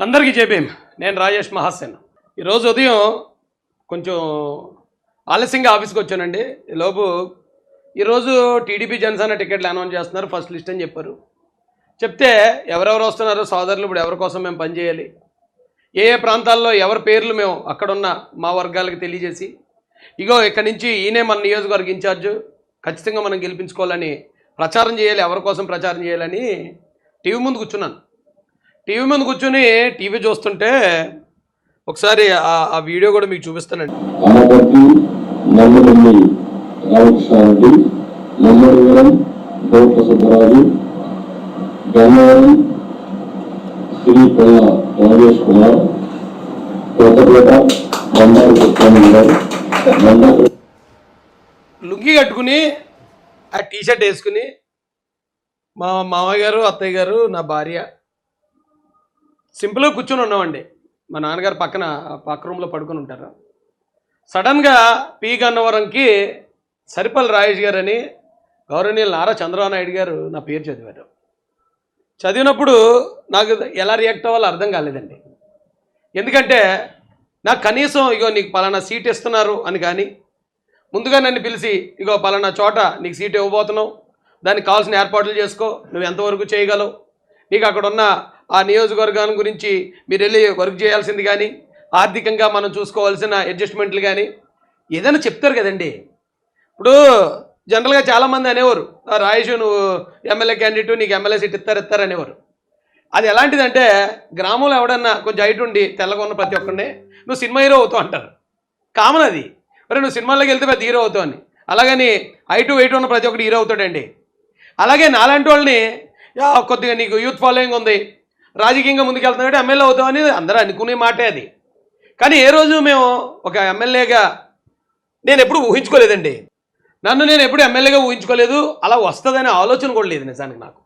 అందరికీ చెప్పేం. నేను రాజేష్ మహాసేన్. ఈరోజు ఉదయం కొంచెం ఆలస్యంగా ఆఫీస్కి వచ్చానండి. లోపు ఈరోజు టీడీపీ జనసేన టికెట్లు అనౌన్స్ చేస్తున్నారు. ఫస్ట్ లిస్ట్ అని చెప్పారు. చెప్తే ఎవరెవరు వస్తున్నారో సోదరులు ఇప్పుడు ఎవరి కోసం మేము పనిచేయాలి ఏ ఏ ప్రాంతాల్లో ఎవరి పేర్లు మేము అక్కడున్న మా వర్గాలకు తెలియజేసి ఇగో ఇక్కడి నుంచి ఈయనే మన నియోజకవర్గ ఇన్ఛార్జ్ ఖచ్చితంగా మనం గెలిపించుకోవాలని ప్రచారం చేయాలి ఎవరి కోసం ప్రచారం చేయాలని టీవీ ముందు కూర్చున్నాను. టీవీ ముందు కూర్చొని టీవీ చూస్తుంటే ఒకసారి ఆ- వీడియో కూడా మీకు చూపిస్తానండి. ఆనపర్తి నల్లపల్లి రామకృష్ణారెడ్డి నమ్మడివరం గౌత సుబ్బరాజు గన్నవరం శ్రీపల్ల రాజేష్ కుమార్ కొత్తపేట బండారు కృష్ణ గారు బండారు లుంగి కట్టుకుని ఆ టీ షర్ట్ వేసుకుని మా మామయ్య గారు అత్తయ్య గారు నా భార్య సింపుల్గా కూర్చొని ఉన్నామండి. మా నాన్నగారు పక్కన పక్క రూమ్లో పడుకొని ఉంటారు. సడన్గా పి గన్నవరంకి సరిపల్లి రాజేష్ గారు అని గౌరవనీయులు నారా చంద్రబాబు నాయుడు గారు నా పేరు చదివారు. చదివినప్పుడు నాకు ఎలా రియాక్ట్ అవ్వాలో అర్థం కాలేదండి. ఎందుకంటే నాకు కనీసం ఇగో నీకు పలానా సీట్ ఇస్తున్నారు అని కానీ ముందుగా నన్ను పిలిచి ఇగో పలానా చోట నీకు సీట్ ఇవ్వబోతున్నావు దానికి కావాల్సిన ఏర్పాట్లు చేసుకో నువ్వు ఎంతవరకు చేయగలవు నీకు అక్కడ ఉన్న ఆ నియోజకవర్గాన్ని గురించి మీరు వెళ్ళి వర్క్ చేయాల్సింది కానీ ఆర్థికంగా మనం చూసుకోవాల్సిన అడ్జస్ట్మెంట్లు కానీ ఏదైనా చెప్తారు కదండి. ఇప్పుడు జనరల్గా చాలామంది అనేవారు "ఆ, రాయేష్ నువ్వు ఎమ్మెల్యే క్యాండిడేట్ నీకు ఎమ్మెల్యే సీట్ ఇస్తారు ఇస్తారు అనేవారు. అది ఎలాంటిదంటే గ్రామంలో ఎవడన్నా కొంచెం హైట్ ఉండి తెల్లగా ఉన్న ప్రతి ఒక్కరిని నువ్వు సినిమా హీరో అవుతావు అంటారు. కామన్ అది. మరి నువ్వు సినిమాల్లోకి వెళ్తే పెద్ద హీరో అవుతావు అని. అలాగని హైట్ వెయిట్ ఉన్న ప్రతి ఒక్కటి హీరో అవుతాడండి. అలాగే నాలాంటి వాళ్ళని కొద్దిగా నీకు యూత్ ఫాలోయింగ్ ఉంది. రాజకీయంగా ముందుకెళ్తున్నాడు ఎమ్మెల్యే అవుతామని అందరూ అనుకునే మాటే అది. కానీ ఏ రోజు మేము ఒక ఎమ్మెల్యేగా నేను ఎప్పుడు ఊహించుకోలేదండి. నన్ను నేను ఎప్పుడు ఎమ్మెల్యేగా ఊహించుకోలేదు. అలా వస్తుందనే ఆలోచన కూడా లేదు నిజానికి నాకు.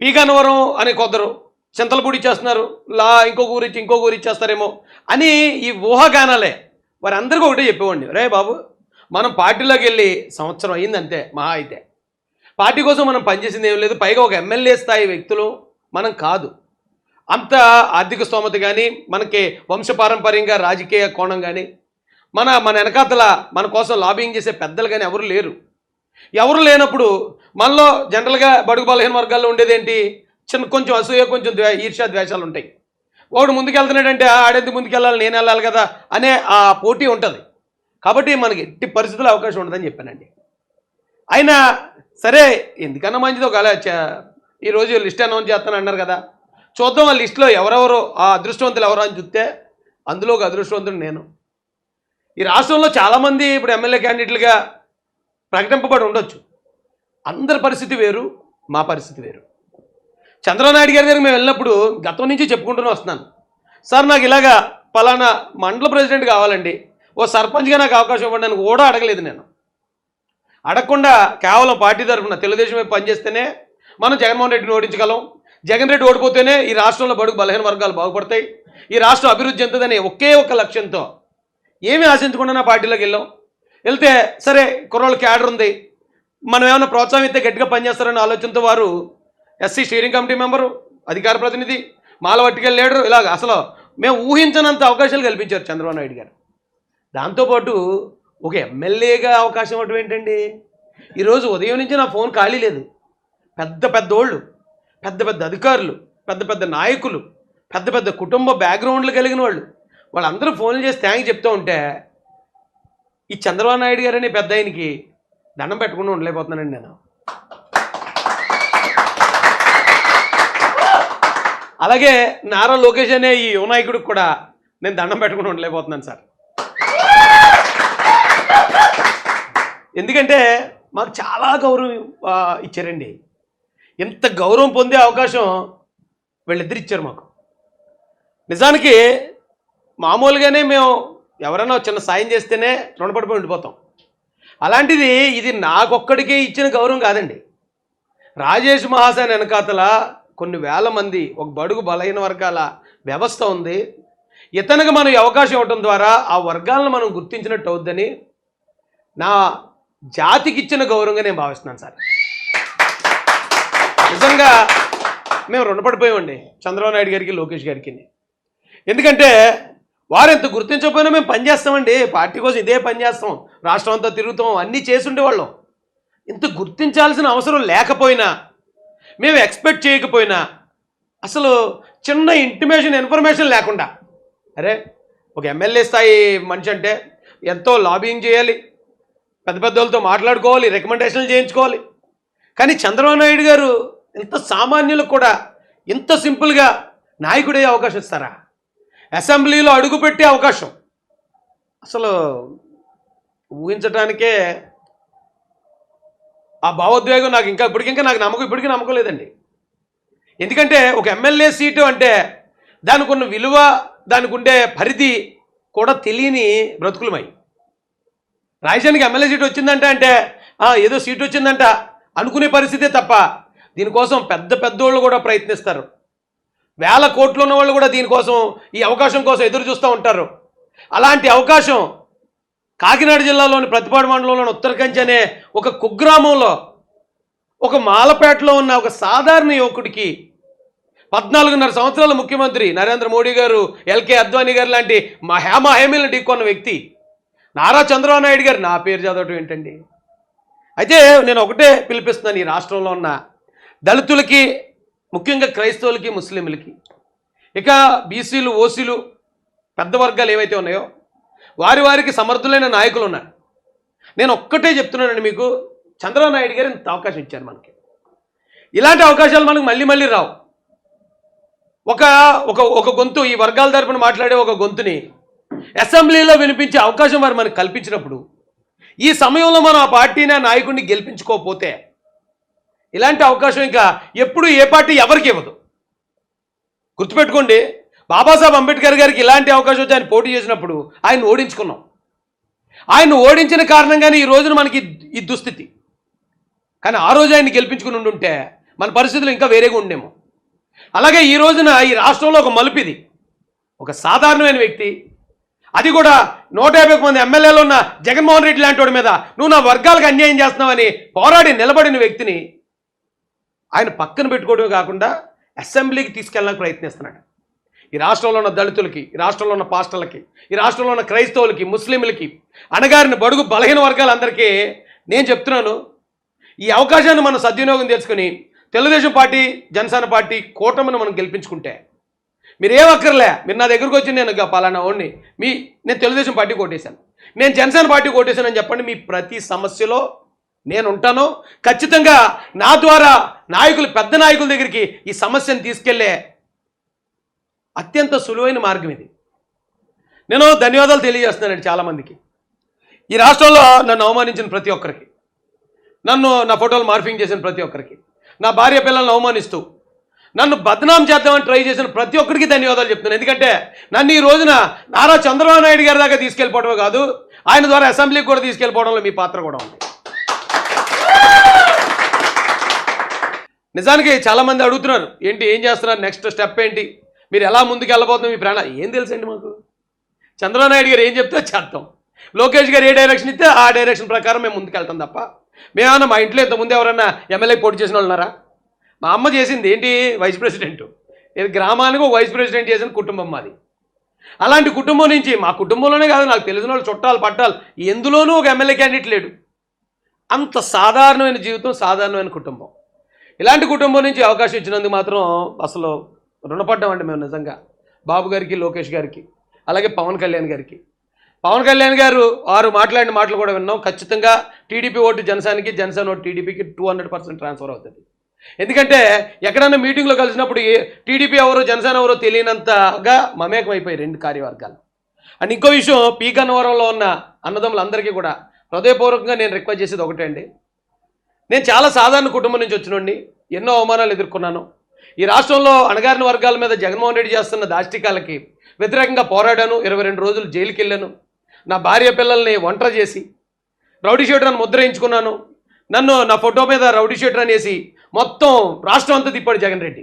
పీకానవరం అనే కొందరు చింతలపూడి ఇచ్చేస్తున్నారు లా ఇంకొక ఊరు ఇచ్చి ఇంకొక ఊరి ఇచ్చేస్తారేమో అని ఈ ఊహాగానాలే వారందరికీ ఒకటే చెప్పేవాడిని. రే బాబు మనం పార్టీలోకి వెళ్ళి సంవత్సరం అయిందంతే మహా అయితే. పార్టీ కోసం మనం పనిచేసింది ఏం లేదు. పైగా ఒక ఎమ్మెల్యే స్థాయి వ్యక్తులు మనం కాదు. అంత ఆర్థిక స్తోమత కానీ మనకి వంశపారంపర్యంగా రాజకీయ కోణం కానీ మన మన వెనకాతల మన కోసం లాబింగ్ చేసే పెద్దలు కానీ ఎవరు లేరు. ఎవరు లేనప్పుడు మనలో జనరల్గా బడుగు బలహీన వర్గాల్లో ఉండేదేంటి? చిన్న కొంచెం అసూయ కొంచెం ద్వే ఈర్ష్యా ద్వేషాలు ఉంటాయి. వాడు ముందుకెళ్తున్నాడంటే "ఆ, ఆడెందుకు ముందుకెళ్ళాలి? నేను వెళ్ళాలి కదా? అనే ఆ పోటీ ఉంటుంది. కాబట్టి మనకి ఎట్టి పరిస్థితుల్లో అవకాశం ఉండదని చెప్పానండి. అయినా సరే ఎందుకన్నా మంచిది ఒక ఈరోజు లిస్ట్ అనౌన్స్ చేస్తాను అన్నారు కదా. చూద్దాం ఆ లిస్టులో ఎవరెవరు ఆ అదృష్టవంతులు ఎవరో అని చూస్తే అందులో ఒక అదృష్టవంతుడు నేను. ఈ రాష్ట్రంలో చాలామంది ఇప్పుడు ఎమ్మెల్యే క్యాండిడేట్లుగా ప్రకటింపబడి ఉండొచ్చు. అందరి పరిస్థితి వేరు మా పరిస్థితి వేరు. చంద్రనాయుడు గారి దగ్గర మేము వెళ్ళినప్పుడు గతం నుంచి చెప్పుకుంటూనే వస్తున్నాను. సార్ నాకు ఇలాగా పలానా మండల ప్రెసిడెంట్ కావాలండి ఓ సర్పంచ్గా నాకు అవకాశం ఇవ్వండి అని కూడా అడగలేదు నేను. అడగకుండా కేవలం పార్టీ తరఫున తెలుగుదేశం పనిచేస్తేనే మనం జగన్మోహన్ రెడ్డిని ఓడించగలం. జగన్ రెడ్డి ఓడిపోతేనే ఈ రాష్ట్రంలో బడుగు బలహీన వర్గాలు బాగుపడతాయి. ఈ రాష్ట్రం అభివృద్ధి చెందుతుందనే ఒకే ఒక లక్ష్యంతో ఏమీ ఆశించకుండా నా పార్టీలోకి వెళ్ళాం. వెళ్తే సరే కుర్రోళ్ళ క్యాడర్ ఉంది. మనం ఏమైనా ప్రోత్సాహం ఇస్తే గట్టిగా పనిచేస్తారనే ఆలోచనతో వారు ఎస్సీ స్టీరింగ్ కమిటీ మెంబరు అధికార ప్రతినిధి మాల పట్టుకెళ్ళాడు ఇలాగ అసలు మేము ఊహించనంత అవకాశాలు కల్పించారు చంద్రబాబు నాయుడు గారు. దాంతోపాటు ఒక ఎమ్మెల్యేగా అవకాశం ఇవ్వటం ఏంటండి? ఈరోజు ఉదయం నుంచి నా ఫోన్ ఖాళీ లేదు. పెద్ద పెద్దోళ్ళు పెద్ద పెద్ద అధికారులు పెద్ద పెద్ద నాయకులు పెద్ద పెద్ద కుటుంబ బ్యాక్గ్రౌండ్లు కలిగిన వాళ్ళు. వాళ్ళందరూ ఫోన్లు చేసి థ్యాంక్ చెప్తూ ఉంటే ఈ చంద్రబాబు నాయుడు గారు అనే పెద్ద ఆయనకి దండం పెట్టకుండా ఉండలేకపోతున్నానండి నేను. అలాగే నారా లోకేష్ అనే ఈ యువనాయకుడికి కూడా నేను దండం పెట్టకుండా ఉండలేకపోతున్నాను సార్. ఎందుకంటే మాకు చాలా గౌరవం ఇచ్చారండి. ఇంత గౌరవం పొందే అవకాశం వీళ్ళిద్దరు ఇచ్చారు మాకు. నిజానికి మామూలుగానే మేము ఎవరైనా చిన్న సాయం చేస్తేనే రుణపడిపోయి ఉండిపోతాం. అలాంటిది ఇది నాకొక్కడికే ఇచ్చిన గౌరవం కాదండి. రాజేష్ మహాసేన్ వెనకాతల కొన్ని వేల మంది ఒక బడుగు బలహీన వర్గాల వ్యవస్థ ఉంది. ఇతనికి మనం అవకాశం ఇవ్వటం ద్వారా ఆ వర్గాలను మనం గుర్తించినట్టు అవుద్దని నా జాతికి ఇచ్చిన గౌరవంగా నేను భావిస్తున్నాను సార్. నిజంగా మేము రుణపడిపోయామండి చంద్రబాబు నాయుడు గారికి లోకేష్ గారికి. ఎందుకంటే వారు ఎంత గుర్తించకపోయినా మేము పనిచేస్తామండి పార్టీ కోసం ఇదే పని చేస్తాం. రాష్ట్రం అంతా తిరుగుతాం. అన్నీ చేసుండే వాళ్ళం ఇంత గుర్తించాల్సిన అవసరం లేకపోయినా మేము ఎక్స్పెక్ట్ చేయకపోయినా అసలు చిన్న ఇంటిమేషన్ ఇన్ఫర్మేషన్ లేకుండా. అరే ఒక ఎమ్మెల్యే స్థాయి మనిషి అంటే ఎంతో లాబింగ్ చేయాలి. పెద్ద పెద్ద వాళ్ళతో మాట్లాడుకోవాలి రికమెండేషన్లు చేయించుకోవాలి. కానీ చంద్రబాబు నాయుడు గారు ఇంత సామాన్యులకు కూడా ఇంత సింపుల్గా నాయకుడే అవకాశం ఇస్తారా? అసెంబ్లీలో అడుగుపెట్టే అవకాశం. అసలు ఊహించడానికే ఆ భావోద్వేగం నాకు ఇంకా ఇప్పటికింకా నాకు నమ్మకం ఇప్పటికీ నమ్మకం లేదండి. ఎందుకంటే ఒక ఎమ్మెల్యే సీటు అంటే దానికి ఉన్న విలువ దానికి ఉండే పరిధి కూడా తెలియని బ్రతుకులమై. రాయసానికి ఎమ్మెల్యే సీట్ వచ్చిందంట అంటే ఏదో సీటు వచ్చిందంట అనుకునే పరిస్థితే తప్ప దీనికోసం పెద్ద పెద్దోళ్ళు కూడా ప్రయత్నిస్తారు. వేల కోట్లు ఉన్న వాళ్ళు కూడా దీనికోసం ఈ అవకాశం కోసం ఎదురు చూస్తూ ఉంటారు. అలాంటి అవకాశం కాకినాడ జిల్లాలోని ప్రతిపాడు మండలంలోని ఉత్తరకంచి అనే ఒక కుగ్రామంలో ఒక మాలపేటలో ఉన్న ఒక సాధారణ యువకుడికి పద్నాలుగున్నర సంవత్సరాల ముఖ్యమంత్రి నరేంద్ర మోడీ గారు ఎల్కే అద్వానీ గారు లాంటి మా హేమ ఢీకొన్న వ్యక్తి నారా చంద్రబాబు నాయుడు గారు నా పేరు చదవటం ఏంటండి? అయితే నేను ఒకటే పిలిపిస్తున్నాను ఈ రాష్ట్రంలో ఉన్న దళితులకి ముఖ్యంగా క్రైస్తవులకి ముస్లింలకి. ఇక బీసీలు ఓసీలు పెద్ద వర్గాలు ఏవైతే ఉన్నాయో వారి వారికి సమర్థులైన నాయకులు ఉన్నారు. నేను ఒక్కటే చెప్తున్నానండి మీకు చంద్రబాబు నాయుడు గారు ఇంత అవకాశం ఇచ్చారు మనకి. ఇలాంటి అవకాశాలు మనకు మళ్ళీ మళ్ళీ రావు. ఒక ఒక ఒక గొంతు ఈ వర్గాల తరపున మాట్లాడే ఒక గొంతుని అసెంబ్లీలో వినిపించే అవకాశం వారు మనకు కల్పించినప్పుడు ఈ సమయంలో మనం ఆ పార్టీని ఆ నాయకుడిని గెలిపించుకోకపోతే ఇలాంటి అవకాశం ఇంకా ఎప్పుడు ఏ పార్టీ ఎవరికి ఇవ్వదు. గుర్తుపెట్టుకోండి బాబాసాహెబ్ అంబేద్కర్ గారికి ఇలాంటి అవకాశం వచ్చి ఆయన పోటీ చేసినప్పుడు ఆయన ఓడించుకున్నాం. ఆయన ఓడించిన కారణంగానే ఈ రోజున మనకి ఈ దుస్థితి. కానీ ఆ రోజు ఆయన్ని గెలిపించుకుని ఉండుంటే మన పరిస్థితులు ఇంకా వేరేగా ఉండేమో. అలాగే ఈ రోజున ఈ రాష్ట్రంలో ఒక మలుపిది ఒక సాధారణమైన వ్యక్తి. అది కూడా నూట యాభై మంది ఎమ్మెల్యేలు ఉన్న జగన్మోహన్ రెడ్డి లాంటి వాడి మీద నువ్వు నా వర్గాలకు అన్యాయం చేస్తున్నావని పోరాడి నిలబడిన వ్యక్తిని ఆయన పక్కన పెట్టుకోవడమే కాకుండా అసెంబ్లీకి తీసుకెళ్ళడానికి ప్రయత్నిస్తున్నాడు. ఈ రాష్ట్రంలో ఉన్న దళితులకి ఈ రాష్ట్రంలో ఉన్న పాస్టర్లకి ఈ రాష్ట్రంలో ఉన్న క్రైస్తవులకి ముస్లింలకి అనగారిన బడుగు బలహీన వర్గాలందరికీ నేను చెప్తున్నాను ఈ అవకాశాన్ని మనం సద్వినియోగం చేసుకుని తెలుగుదేశం పార్టీ జనసేన పార్టీ కూటమిని మనం గెలిపించుకుంటే మీరు ఏమక్కర్లే మీరు నా దగ్గరకు వచ్చి నేను పలానా వాడిని మీ నేను తెలుగుదేశం పార్టీ కోటేశాను నేను జనసేన పార్టీ కొట్టేశానని చెప్పండి మీ ప్రతి సమస్యలో నేను ఉంటాను ఖచ్చితంగా నా ద్వారా నాయకులు పెద్ద నాయకుల దగ్గరికి ఈ సమస్యను తీసుకెళ్ళే అత్యంత సులువైన మార్గం ఇది. నేను ధన్యవాదాలు తెలియజేస్తున్నానండి చాలామందికి. ఈ రాష్ట్రంలో నన్ను అవమానించిన ప్రతి ఒక్కరికి. నన్ను నా ఫోటోలు మార్ఫింగ్ చేసిన ప్రతి ఒక్కరికి. నా భార్య పిల్లల్ని అవమానిస్తూ నన్ను బదనాం చేద్దామని ట్రై చేసిన ప్రతి ఒక్కరికి ధన్యవాదాలు చెప్తున్నాను. ఎందుకంటే నన్ను ఈ రోజున నారా చంద్రబాబు నాయుడు గారి దాకా తీసుకెళ్ళిపోవడమే కాదు ఆయన ద్వారా అసెంబ్లీకి కూడా తీసుకెళ్ళిపోవడంలో మీ పాత్ర కూడా ఉంది. నిజానికి చాలామంది అడుగుతున్నారు ఏంటి ఏం చేస్తున్నారు నెక్స్ట్ స్టెప్ ఏంటి? మీరు ఎలా ముందుకు వెళ్ళబోతున్నారు మీ ప్రాణ? ఏం తెలుసండి మాకు? చంద్రబాబు నాయుడు గారు ఏం చెప్తే చేద్దాం. లోకేష్ గారు ఏ డైరెక్షన్ ఇస్తే ఆ డైరెక్షన్ ప్రకారం మేము ముందుకు వెళ్తాం తప్ప మేమన్నా మా ఇంట్లో ఇంతకుముందు ఎవరన్నా ఎమ్మెల్యే పోటీ చేసిన వాళ్ళు ఉన్నారా? మా అమ్మ చేసింది ఏంటి వైస్ ప్రెసిడెంట్ ఇది గ్రామానికి ఒక వైస్ ప్రెసిడెంట్ చేసిన కుటుంబం మాది. అలాంటి కుటుంబం నుంచి మా కుటుంబంలోనే కాదు నాకు తెలిసిన వాళ్ళు చుట్టాలు పట్టాలు ఎందులోనూ ఒక ఎమ్మెల్యే క్యాండిడేట్ లేడు. అంత సాధారణమైన జీవితం సాధారణమైన కుటుంబం. ఇలాంటి కుటుంబం నుంచి అవకాశం ఇచ్చినందుకు మాత్రం అసలు రుణపడ్డామండి మేము నిజంగా. బాబు గారికి లోకేష్ గారికి అలాగే పవన్ కళ్యాణ్ గారికి. పవన్ కళ్యాణ్ గారు వారు మాట్లాడిన మాటలు కూడా విన్నాం. ఖచ్చితంగా టీడీపీ ఓటు జనసేనకి జనసేన ఓటు టీడీపీకి టూ హండ్రెడ్ పర్సెంట్ ట్రాన్స్ఫర్ అవుతుంది. ఎందుకంటే ఎక్కడన్నా మీటింగ్లో కలిసినప్పుడు టీడీపీ ఎవరో జనసేన ఎవరో తెలియనంతగా మమేకం అయిపోయి రెండు కార్యవర్గాలు. అండ్ ఇంకో విషయం పీ గన్నవరంలో ఉన్న అన్నదమ్ములందరికీ కూడా హృదయపూర్వకంగా నేను రిక్వెస్ట్ చేసేది ఒకటే అండి. నేను చాలా సాధారణ కుటుంబం నుంచి వచ్చినండి ఎన్నో అవమానాలు ఎదుర్కొన్నాను. ఈ రాష్ట్రంలో అణగారిన వర్గాల మీద జగన్మోహన్ రెడ్డి చేస్తున్న దాష్టికాలకి వ్యతిరేకంగా పోరాడాను. ఇరవై రెండు రోజులు జైలుకి వెళ్ళాను నా భార్య పిల్లల్ని ఒంటరి చేసి రౌడీ షీటర్ అని ముద్రయించుకున్నాను నన్ను నా ఫోటో మీద రౌడీ షీటర్ అనేసి మొత్తం రాష్ట్రం అంతా తిప్పాడు జగన్ రెడ్డి.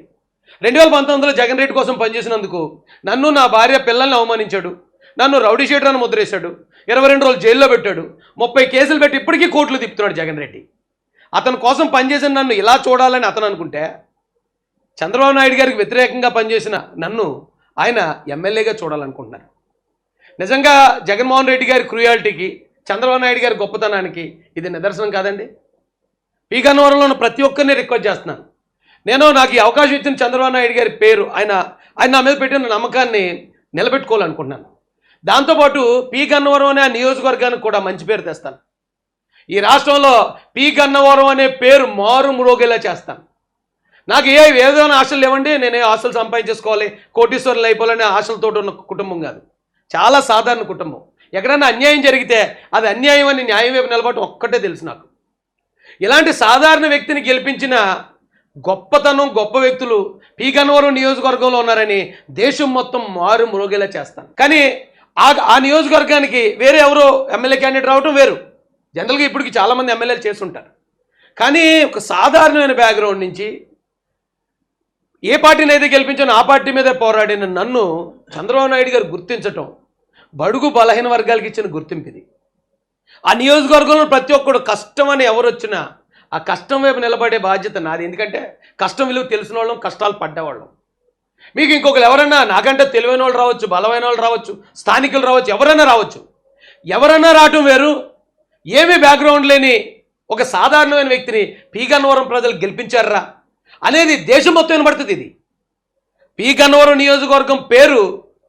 రెండు వేల పంతొమ్మిదిలో జగన్ రెడ్డి కోసం పనిచేసినందుకు నన్ను నా భార్య పిల్లల్ని అవమానించాడు. నన్ను రౌడీ షీటర్ అని ముద్రేశాడు ఇరవై రెండు రోజులు జైల్లో పెట్టాడు. ముప్పై కేసులు పెట్టి ఇప్పటికీ కోర్టులు తిప్పుతున్నాడు జగన్ రెడ్డి. అతని కోసం పనిచేసిన నన్ను ఇలా చూడాలని అతను అనుకుంటే చంద్రబాబు నాయుడు గారికి వ్యతిరేకంగా పనిచేసిన నన్ను ఆయన ఎమ్మెల్యేగా చూడాలనుకుంటున్నారు. నిజంగా జగన్మోహన్ రెడ్డి గారి క్రూయాలిటీకి చంద్రబాబు నాయుడు గారి గొప్పతనానికి ఇది నిదర్శనం కాదండి. పీ గన్నవరంలో ఉన్న ప్రతి ఒక్కరిని రిక్వెస్ట్ చేస్తున్నాను. నేను నాకు ఈ అవకాశం ఇచ్చిన చంద్రబాబు నాయుడు గారి పేరు ఆయన ఆయన నా మీద పెట్టిన నమ్మకాన్ని నిలబెట్టుకోవాలనుకుంటున్నాను. దాంతోపాటు పీ గన్నవరం అనే ఆ నియోజకవర్గానికి కూడా మంచి పేరు తెస్తాను. ఈ రాష్ట్రంలో పీ గన్నవరం అనే పేరు మారు మ్రోగేలా చేస్తాను నాకు ఏ ఏదైనా ఆశలు లేవండి నేనే ఆశలు సంపాదించేసుకోవాలి. కోటీశ్వరులు అయిపోవాలనే ఆశలతో ఉన్న కుటుంబం కాదు. చాలా సాధారణ కుటుంబం. ఎక్కడైనా అన్యాయం జరిగితే అది అన్యాయం అని న్యాయం వైపు నిలబడటం ఒక్కటే తెలుసు నాకు. ఇలాంటి సాధారణ వ్యక్తిని గెలిపించిన గొప్పతనం గొప్ప వ్యక్తులు పీ గన్నవరం నియోజకవర్గంలో ఉన్నారని దేశం మొత్తం మారు మ్రోగేలా చేస్తాను కానీ ఆ ఆ నియోజకవర్గానికి వేరే ఎవరో ఎమ్మెల్యే క్యాండిడేట్ రావటం వేరు. జనరల్గా ఇప్పటికి చాలామంది ఎమ్మెల్యేలు చేస్తుంటారు. కానీ ఒక సాధారణమైన బ్యాక్గ్రౌండ్ నుంచి ఏ పార్టీని అయితే గెలిపించానో ఆ పార్టీ మీదే పోరాడిన నన్ను చంద్రబాబు నాయుడు గారు గుర్తించటం బడుగు బలహీన వర్గాలకు ఇచ్చిన గుర్తింపు ఇది. ఆ నియోజకవర్గంలో ప్రతి ఒక్కడు కష్టం అని ఎవరు వచ్చినా ఆ కష్టం వైపు నిలబడే బాధ్యత నాది. ఎందుకంటే కష్టం విలువ తెలిసిన వాళ్ళం కష్టాలు పడ్డవాళ్ళం. మీకు ఇంకొకరు ఎవరైనా నాకంటే తెలివైన వాళ్ళు రావచ్చు బలమైన వాళ్ళు రావచ్చు స్థానికులు రావచ్చు ఎవరైనా రావచ్చు. ఎవరైనా రావటం వేరు ఏమీ బ్యాక్గ్రౌండ్ లేని ఒక సాధారణమైన వ్యక్తిని పీగన్నవరం ప్రజలు గెలిపించారా? అనేది దేశం మొత్తం వినబడుతుంది ఇది. పీగన్నవరం నియోజకవర్గం పేరు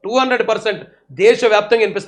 టూ హండ్రెడ్ పర్సెంట్ దేశవ్యాప్తంగా వినిపిస్తుంది.